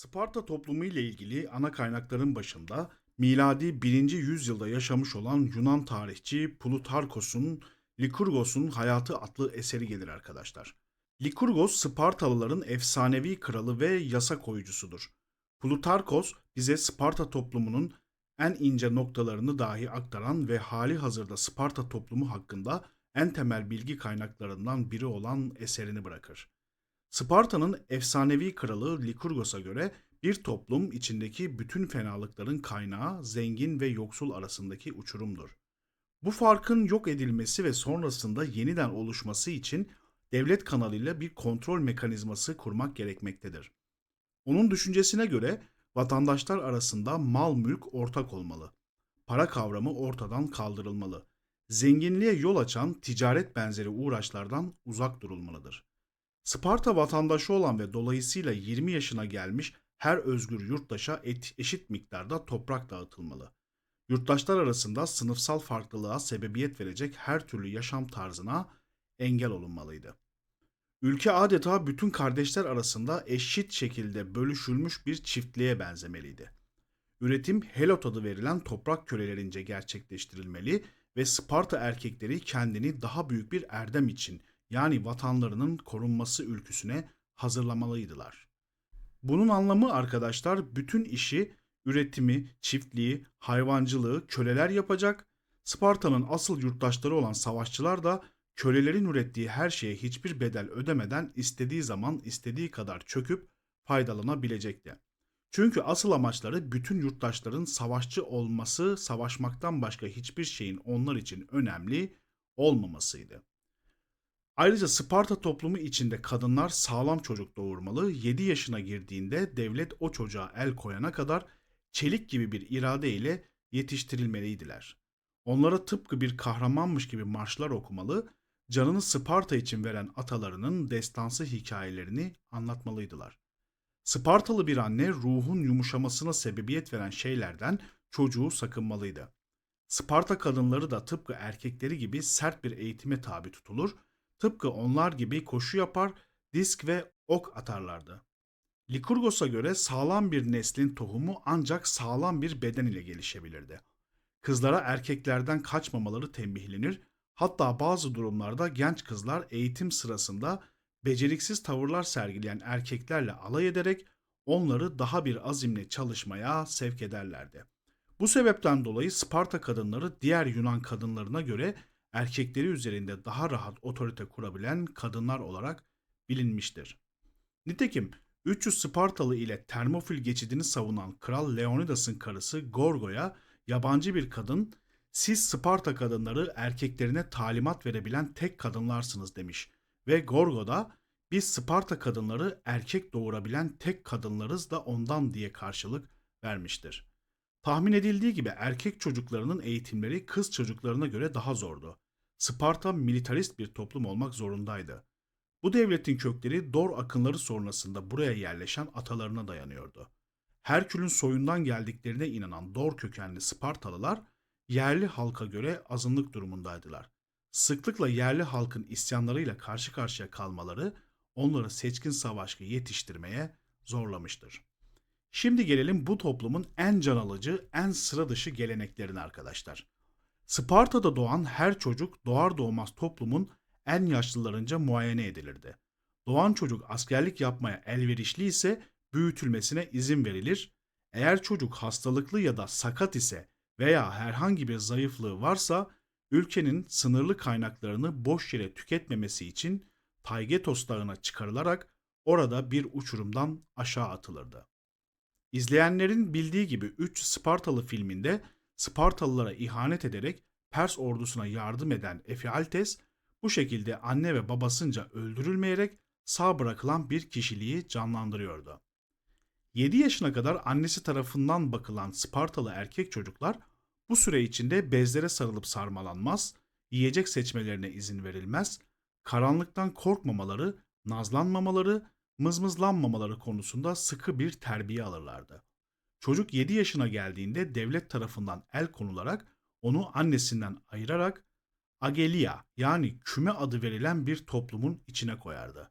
Sparta toplumu ile ilgili ana kaynakların başında miladi 1. yüzyılda yaşamış olan Yunan tarihçi Plutarkos'un Likurgos'un Hayatı adlı eseri gelir arkadaşlar. Likurgos Spartalıların efsanevi kralı ve yasa koyucusudur. Plutarkos bize Sparta toplumunun en ince noktalarını dahi aktaran ve hali hazırda Sparta toplumu hakkında en temel bilgi kaynaklarından biri olan eserini bırakır. Sparta'nın efsanevi kralı Likurgos'a göre bir toplum içindeki bütün fenalıkların kaynağı zengin ve yoksul arasındaki uçurumdur. Bu farkın yok edilmesi ve sonrasında yeniden oluşması için devlet kanalıyla bir kontrol mekanizması kurmak gerekmektedir. Onun düşüncesine göre vatandaşlar arasında mal mülk ortak olmalı. Para kavramı ortadan kaldırılmalı. Zenginliğe yol açan ticaret benzeri uğraşlardan uzak durulmalıdır. Sparta vatandaşı olan ve dolayısıyla 20 yaşına gelmiş her özgür yurttaşa et- eşit miktarda toprak dağıtılmalı. Yurttaşlar arasında sınıfsal farklılığa sebebiyet verecek her türlü yaşam tarzına engel olunmalıydı. Ülke adeta bütün kardeşler arasında eşit şekilde bölüşülmüş bir çiftliğe benzemeliydi. Üretim Helot adı verilen toprak kölelerince gerçekleştirilmeli ve Sparta erkekleri kendini daha büyük bir erdem için yani vatanlarının korunması ülküsüne hazırlamalıydılar. Bunun anlamı arkadaşlar bütün işi, üretimi, çiftliği, hayvancılığı köleler yapacak. Sparta'nın asıl yurttaşları olan savaşçılar da kölelerin ürettiği her şeye hiçbir bedel ödemeden istediği zaman istediği kadar çöküp faydalanabilecekti. Çünkü asıl amaçları bütün yurttaşların savaşçı olması, savaşmaktan başka hiçbir şeyin onlar için önemli olmamasıydı. Ayrıca Sparta toplumu içinde kadınlar sağlam çocuk doğurmalı, 7 yaşına girdiğinde devlet o çocuğa el koyana kadar çelik gibi bir irade ile yetiştirilmeliydiler. Onlara tıpkı bir kahramanmış gibi marşlar okumalı, canını Sparta için veren atalarının destansı hikayelerini anlatmalıydılar. Spartalı bir anne ruhun yumuşamasına sebebiyet veren şeylerden çocuğu sakınmalıydı. Sparta kadınları da tıpkı erkekleri gibi sert bir eğitime tabi tutulur, tıpkı onlar gibi koşu yapar, disk ve ok atarlardı. Likurgos'a göre sağlam bir neslin tohumu ancak sağlam bir beden ile gelişebilirdi. Kızlara erkeklerden kaçmamaları tembihlenir, hatta bazı durumlarda genç kızlar eğitim sırasında beceriksiz tavırlar sergileyen erkeklerle alay ederek onları daha bir azimle çalışmaya sevk ederlerdi. Bu sebepten dolayı Sparta kadınları diğer Yunan kadınlarına göre erkekleri üzerinde daha rahat otorite kurabilen kadınlar olarak bilinmiştir. Nitekim 300 Spartalı ile Termofil geçidini savunan Kral Leonidas'ın karısı Gorgo'ya yabancı bir kadın siz Sparta kadınları erkeklerine talimat verebilen tek kadınlarsınız demiş ve Gorgo da biz Sparta kadınları erkek doğurabilen tek kadınlarız da ondan diye karşılık vermiştir. Tahmin edildiği gibi erkek çocuklarının eğitimleri kız çocuklarına göre daha zordu. Sparta militarist bir toplum olmak zorundaydı. Bu devletin kökleri Dor akınları sonrasında buraya yerleşen atalarına dayanıyordu. Herkül'ün soyundan geldiklerine inanan Dor kökenli Spartalılar yerli halka göre azınlık durumundaydılar. Sıklıkla yerli halkın isyanlarıyla karşı karşıya kalmaları onları seçkin savaşçı yetiştirmeye zorlamıştır. Şimdi gelelim bu toplumun en can alıcı, en sıra dışı geleneklerine arkadaşlar. Sparta'da doğan her çocuk doğar doğmaz toplumun en yaşlılarınca muayene edilirdi. Doğan çocuk askerlik yapmaya elverişli ise büyütülmesine izin verilir. Eğer çocuk hastalıklı ya da sakat ise veya herhangi bir zayıflığı varsa ülkenin sınırlı kaynaklarını boş yere tüketmemesi için Taygetos Dağı'na çıkarılarak orada bir uçurumdan aşağı atılırdı. İzleyenlerin bildiği gibi 3 Spartalı filminde Spartalılara ihanet ederek Pers ordusuna yardım eden Efialtes bu şekilde anne ve babasınca öldürülmeyerek sağ bırakılan bir kişiliği canlandırıyordu. 7 yaşına kadar annesi tarafından bakılan Spartalı erkek çocuklar bu süre içinde bezlere sarılıp sarmalanmaz, yiyecek seçmelerine izin verilmez, karanlıktan korkmamaları, nazlanmamaları, mızmızlanmamaları konusunda sıkı bir terbiye alırlardı. Çocuk 7 yaşına geldiğinde devlet tarafından el konularak onu annesinden ayırarak Agelia yani küme adı verilen bir toplumun içine koyardı.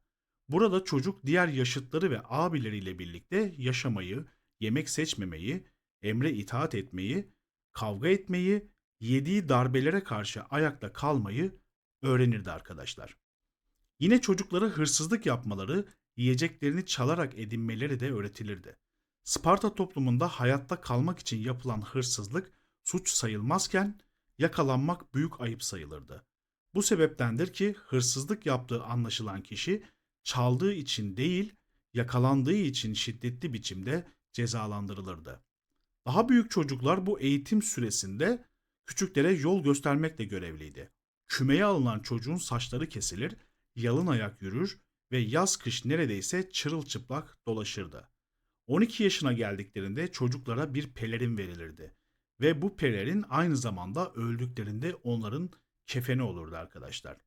Burada çocuk diğer yaşıtları ve abileriyle birlikte yaşamayı, yemek seçmemeyi, emre itaat etmeyi, kavga etmeyi, yediği darbelere karşı ayakta kalmayı öğrenirdi arkadaşlar. Yine çocuklara hırsızlık yapmaları, yiyeceklerini çalarak edinmeleri de öğretilirdi. Sparta toplumunda hayatta kalmak için yapılan hırsızlık suç sayılmazken yakalanmak büyük ayıp sayılırdı. Bu sebeptendir ki hırsızlık yaptığı anlaşılan kişi çaldığı için değil, yakalandığı için şiddetli biçimde cezalandırılırdı. Daha büyük çocuklar bu eğitim süresinde küçüklere yol göstermekle görevliydi. Kümeye alınan çocuğun saçları kesilir, yalın ayak yürür ve yaz kış neredeyse çırılçıplak dolaşırdı. 12 yaşına geldiklerinde çocuklara bir pelerin verilirdi ve bu pelerin aynı zamanda öldüklerinde onların kefeni olurdu arkadaşlar.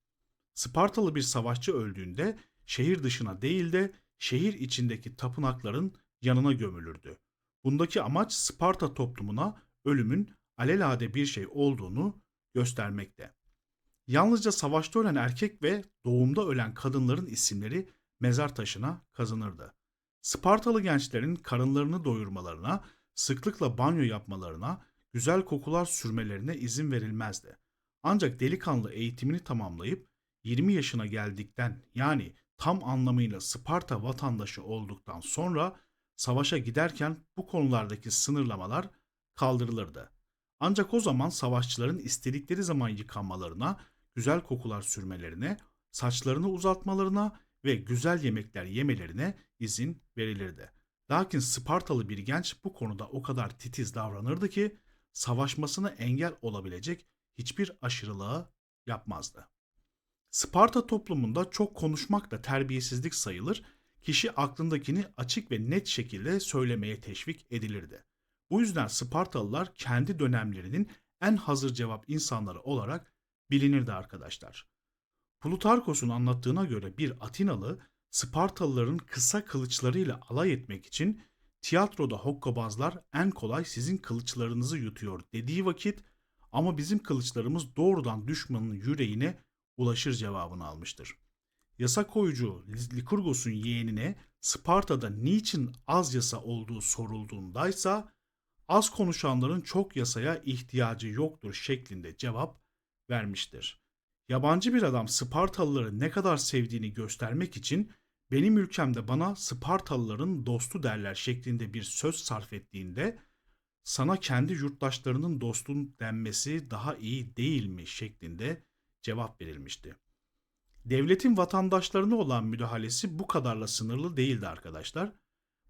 Spartalı bir savaşçı öldüğünde şehir dışına değil de şehir içindeki tapınakların yanına gömülürdü. Bundaki amaç Sparta toplumuna ölümün alelade bir şey olduğunu göstermekte. Yalnızca savaşta ölen erkek ve doğumda ölen kadınların isimleri mezar taşına kazınırdı. Spartalı gençlerin karınlarını doyurmalarına, sıklıkla banyo yapmalarına, güzel kokular sürmelerine izin verilmezdi. Ancak delikanlı eğitimini tamamlayıp 20 yaşına geldikten yani tam anlamıyla Sparta vatandaşı olduktan sonra savaşa giderken bu konulardaki sınırlamalar kaldırılırdı. Ancak o zaman savaşçıların istedikleri zaman yıkanmalarına, güzel kokular sürmelerine, saçlarını uzatmalarına ve güzel yemekler yemelerine izin verilirdi. Lakin Spartalı bir genç bu konuda o kadar titiz davranırdı ki savaşmasına engel olabilecek hiçbir aşırılığa yapmazdı. Sparta toplumunda çok konuşmak da terbiyesizlik sayılır, kişi aklındakini açık ve net şekilde söylemeye teşvik edilirdi. Bu yüzden Spartalılar kendi dönemlerinin en hazır cevap insanları olarak bilinirdi arkadaşlar. Plutarkos'un anlattığına göre bir Atinalı Spartalıların kısa kılıçlarıyla alay etmek için tiyatroda hokkabazlar en kolay sizin kılıçlarınızı yutuyor dediği vakit ama bizim kılıçlarımız doğrudan düşmanın yüreğine ulaşır cevabını almıştır. Yasa koyucu Likurgos'un yeğenine Sparta'da niçin az yasa olduğu sorulduğundaysa az konuşanların çok yasaya ihtiyacı yoktur şeklinde cevap vermiştir. Yabancı bir adam Spartalıları ne kadar sevdiğini göstermek için benim ülkemde bana Spartalıların dostu derler şeklinde bir söz sarf ettiğinde sana kendi yurttaşlarının dostun denmesi daha iyi değil mi şeklinde cevap verilmişti. Devletin vatandaşlarına olan müdahalesi bu kadarla sınırlı değildi arkadaşlar.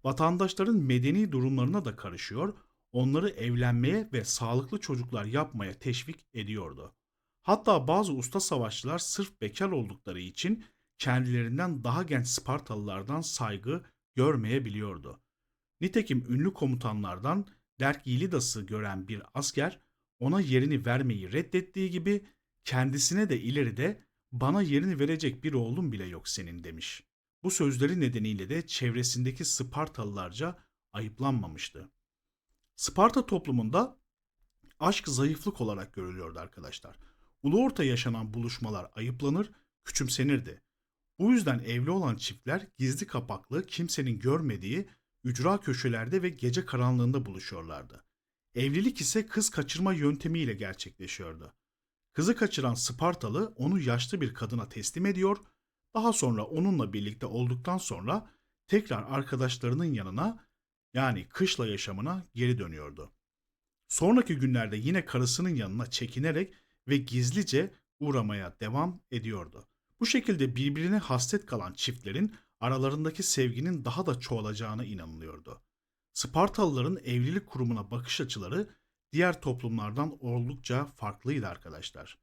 Vatandaşların medeni durumlarına da karışıyor, onları evlenmeye ve sağlıklı çocuklar yapmaya teşvik ediyordu. Hatta bazı usta savaşçılar sırf bekar oldukları için kendilerinden daha genç Spartalılardan saygı görmeyebiliyordu. Nitekim ünlü komutanlardan Dergilidas'ı gören bir asker ona yerini vermeyi reddettiği gibi kendisine de ileride bana yerini verecek bir oğlum bile yok senin demiş. Bu sözleri nedeniyle de çevresindeki Spartalılarca ayıplanmamıştı. Sparta toplumunda aşk zayıflık olarak görülüyordu arkadaşlar. Ulu orta yaşanan buluşmalar ayıplanır, küçümsenirdi. Bu yüzden evli olan çiftler gizli kapaklı, kimsenin görmediği ücra köşelerde ve gece karanlığında buluşuyorlardı. Evlilik ise kız kaçırma yöntemiyle gerçekleşiyordu. Kızı kaçıran Spartalı onu yaşlı bir kadına teslim ediyor, daha sonra onunla birlikte olduktan sonra tekrar arkadaşlarının yanına yani kışla yaşamına geri dönüyordu. Sonraki günlerde yine karısının yanına çekinerek ve gizlice uğramaya devam ediyordu. Bu şekilde birbirine hasret kalan çiftlerin aralarındaki sevginin daha da çoğalacağına inanılıyordu. Spartalıların evlilik kurumuna bakış açıları diğer toplumlardan oldukça farklıydı arkadaşlar.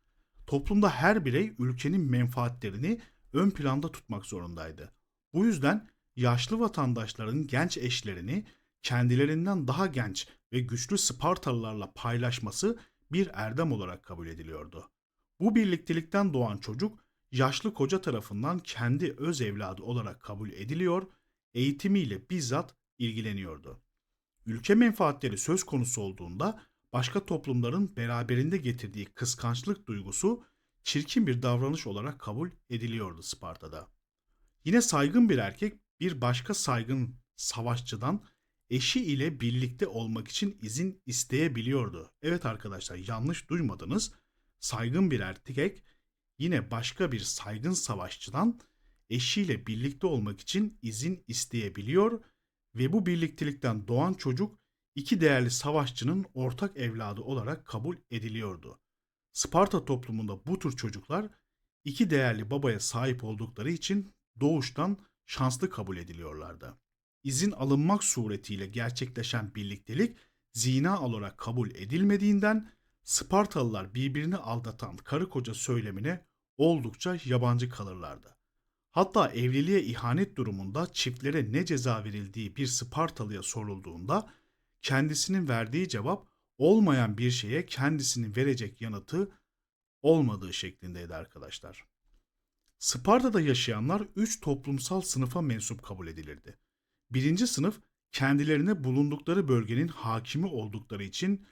Toplumda her birey ülkenin menfaatlerini ön planda tutmak zorundaydı. Bu yüzden yaşlı vatandaşların genç eşlerini kendilerinden daha genç ve güçlü Spartalılarla paylaşması bir erdem olarak kabul ediliyordu. Bu birliktelikten doğan çocuk yaşlı koca tarafından kendi öz evladı olarak kabul ediliyor, eğitimiyle bizzat ilgileniyordu. Ülke menfaatleri söz konusu olduğunda başka toplumların beraberinde getirdiği kıskançlık duygusu çirkin bir davranış olarak kabul ediliyordu Sparta'da. Yine saygın bir erkek bir başka saygın savaşçıdan eşi ile birlikte olmak için izin isteyebiliyordu. Evet arkadaşlar yanlış duymadınız. Saygın bir erkek yine başka bir saygın savaşçıdan eşiyle birlikte olmak için izin isteyebiliyor ve bu birliktelikten doğan çocuk iki değerli savaşçının ortak evladı olarak kabul ediliyordu. Sparta toplumunda bu tür çocuklar iki değerli babaya sahip oldukları için doğuştan şanslı kabul ediliyorlardı. İzin alınmak suretiyle gerçekleşen birliktelik zina olarak kabul edilmediğinden Spartalılar birbirini aldatan karı koca söylemine oldukça yabancı kalırlardı. Hatta evliliğe ihanet durumunda çiftlere ne ceza verildiği bir Spartalıya sorulduğunda kendisinin verdiği cevap olmayan bir şeye kendisinin verecek yanıtı olmadığı şeklindeydi arkadaşlar. Sparta'da yaşayanlar üç toplumsal sınıfa mensup kabul edilirdi. Birinci sınıf kendilerine bulundukları bölgenin hakimi oldukları için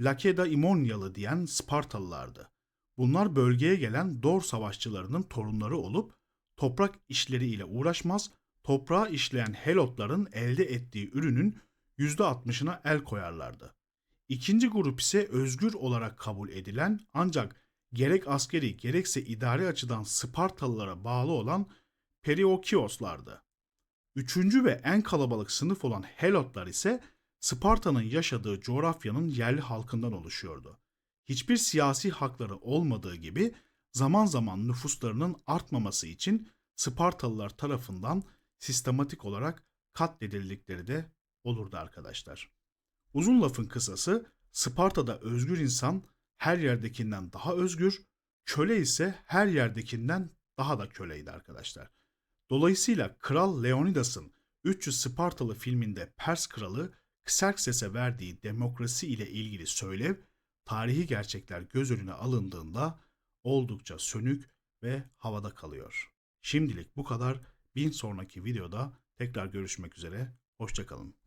Lakedaemonyalı diyen Spartalılardı. Bunlar bölgeye gelen Dor savaşçılarının torunları olup toprak işleriyle uğraşmaz, toprağı işleyen Helotların elde ettiği ürünün %60'ına el koyarlardı. İkinci grup ise özgür olarak kabul edilen ancak gerek askeri gerekse idari açıdan Spartalılara bağlı olan Periokioslardı. Üçüncü ve en kalabalık sınıf olan Helotlar ise Sparta'nın yaşadığı coğrafyanın yerli halkından oluşuyordu. Hiçbir siyasi hakları olmadığı gibi zaman zaman nüfuslarının artmaması için Spartalılar tarafından sistematik olarak katledildikleri de olurdu arkadaşlar. Uzun lafın kısası Sparta'da özgür insan her yerdekinden daha özgür, köle ise her yerdekinden daha da köleydi arkadaşlar. Dolayısıyla Kral Leonidas'ın 300 Spartalı filminde Pers kralı Xerxes'e verdiği demokrasi ile ilgili söylev, tarihi gerçekler göz önüne alındığında oldukça sönük ve havada kalıyor. Şimdilik bu kadar. Bir sonraki videoda tekrar görüşmek üzere. Hoşçakalın.